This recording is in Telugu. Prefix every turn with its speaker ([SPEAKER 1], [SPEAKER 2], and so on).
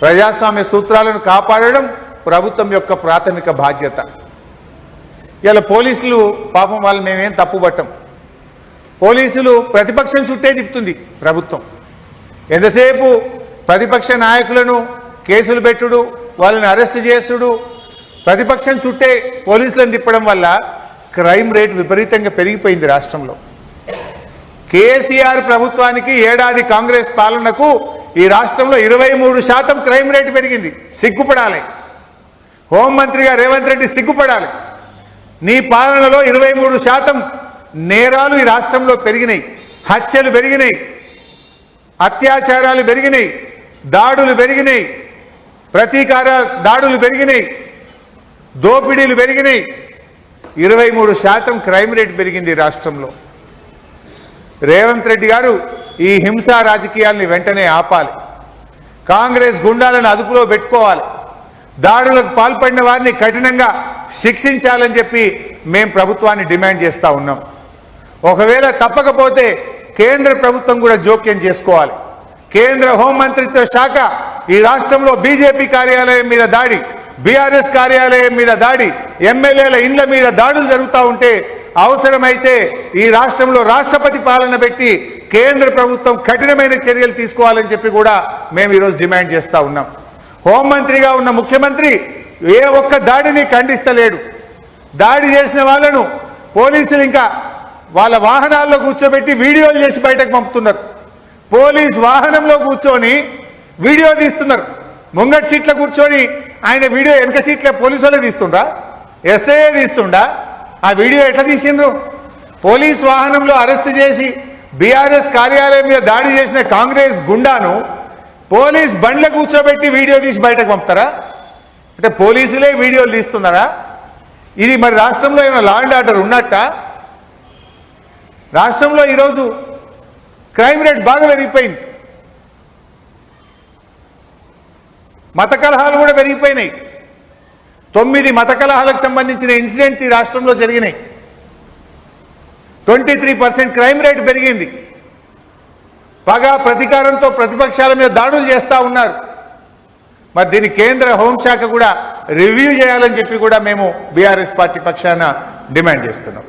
[SPEAKER 1] ప్రజాస్వామ్య సూత్రాలను కాపాడడం ప్రభుత్వం యొక్క ప్రాథమిక బాధ్యత. ఇలా పోలీసులు పాపం వాళ్ళు మేమేం తప్పుపట్టం. పోలీసులు ప్రతిపక్షం చుట్టే తిప్పుతుంది ప్రభుత్వం. ఎంతసేపు ప్రతిపక్ష నాయకులను కేసులు పెట్టుడు వాళ్ళని అరెస్ట్ చేసుడు ప్రతిపక్షం చుట్టే పోలీసులను తిప్పడం వల్ల క్రైమ్ రేట్ విపరీతంగా పెరిగిపోయింది రాష్ట్రంలో. కేసీఆర్ ప్రభుత్వానికి ఏడాది కాంగ్రెస్ పాలనకు ఈ రాష్ట్రంలో ఇరవై మూడు శాతం క్రైమ్ రేట్ పెరిగింది. సిగ్గుపడాలి. హోంమంత్రిగా రేవంత్ రెడ్డి సిగ్గుపడాలి. నీ పాలనలో ఇరవై మూడు శాతం నేరాలు ఈ రాష్ట్రంలో పెరిగినాయి. హత్యలు పెరిగినాయి. అత్యాచారాలు పెరిగినాయి. దాడులు పెరిగినాయి. ప్రతీకార దాడులు పెరిగినాయి. దోపిడీలు పెరిగినాయి. ఇరవై మూడు శాతం క్రైమ్ రేట్ పెరిగింది ఈ రాష్ట్రంలో. రేవంత్ రెడ్డి గారు ఈ హింసా రాజకీయాల్ని వెంటనే ఆపాలి. కాంగ్రెస్ గుండాలను అదుపులో పెట్టుకోవాలి. దాడులకు పాల్పడిన వారిని కఠినంగా శిక్షించాలని చెప్పి మేం ప్రభుత్వాన్ని డిమాండ్ చేస్తూ ఉన్నాం. ఒకవేళ తప్పకపోతే కేంద్ర ప్రభుత్వం కూడా జోక్యం చేసుకోవాలి. కేంద్ర హోంమంత్రిత్వ శాఖ ఈ రాష్ట్రంలో బీజేపీ కార్యాలయం మీద దాడి బీఆర్ఎస్ కార్యాలయం మీద దాడి ఎమ్మెల్యేల ఇండ్ల మీద దాడులు జరుగుతూ ఉంటే అవసరమైతే ఈ రాష్ట్రంలో రాష్ట్రపతి పాలన పెట్టి కేంద్ర ప్రభుత్వం కఠినమైన చర్యలు తీసుకోవాలని చెప్పి కూడా మేము ఈరోజు డిమాండ్ చేస్తూ ఉన్నాం. హోంమంత్రిగా ఉన్న ముఖ్యమంత్రి ఏ ఒక్క దాడిని ఖండిస్తలేడు. దాడి చేసిన వాళ్ళను పోలీసులు ఇంకా వాళ్ళ వాహనాల్లో కూర్చోబెట్టి వీడియోలు చేసి బయటకు పంపుతున్నారు. పోలీస్ వాహనంలో కూర్చొని వీడియో తీస్తున్నారు. ముంగటి సీట్లో కూర్చొని ఆయన వీడియో వెనక సీట్లో పోలీసు వాళ్ళే తీస్తుండ్రా? ఎస్ఐ తీస్తుండా? ఆ వీడియో ఎట్లా తీసిండ్రు? పోలీస్ వాహనంలో అరెస్ట్ చేసి బీఆర్ఎస్ కార్యాలయం మీద దాడి చేసిన కాంగ్రెస్ గుండాను పోలీస్ బండ్ల కూర్చోబెట్టి వీడియో తీసి బయటకు పంపుతారా? అంటే పోలీసులే వీడియోలు తీస్తున్నారా? ఇది మరి రాష్ట్రంలో ఏమైనా లా అండ్ ఆర్డర్ ఉన్నట్ట? రాష్ట్రంలో ఈరోజు క్రైమ్ రేట్ బాగా పెరిగిపోయింది. మత కలహాలు కూడా పెరిగిపోయినాయి. తొమ్మిది మత కలహాలకు సంబంధించిన ఇన్సిడెంట్స్ ఈ రాష్ట్రంలో జరిగినాయి. Twenty three percent crime rate పెరిగింది. పగా ప్రతీకారంతో ప్రతిపక్షాల మీద దాడులు చేస్తూ ఉన్నారు. మరి దీని కేంద్ర హోంశాఖ కూడా రివ్యూ చేయాలని చెప్పి కూడా మేము బీఆర్ఎస్ పార్టీ పక్షాన డిమాండ్ చేస్తున్నాం.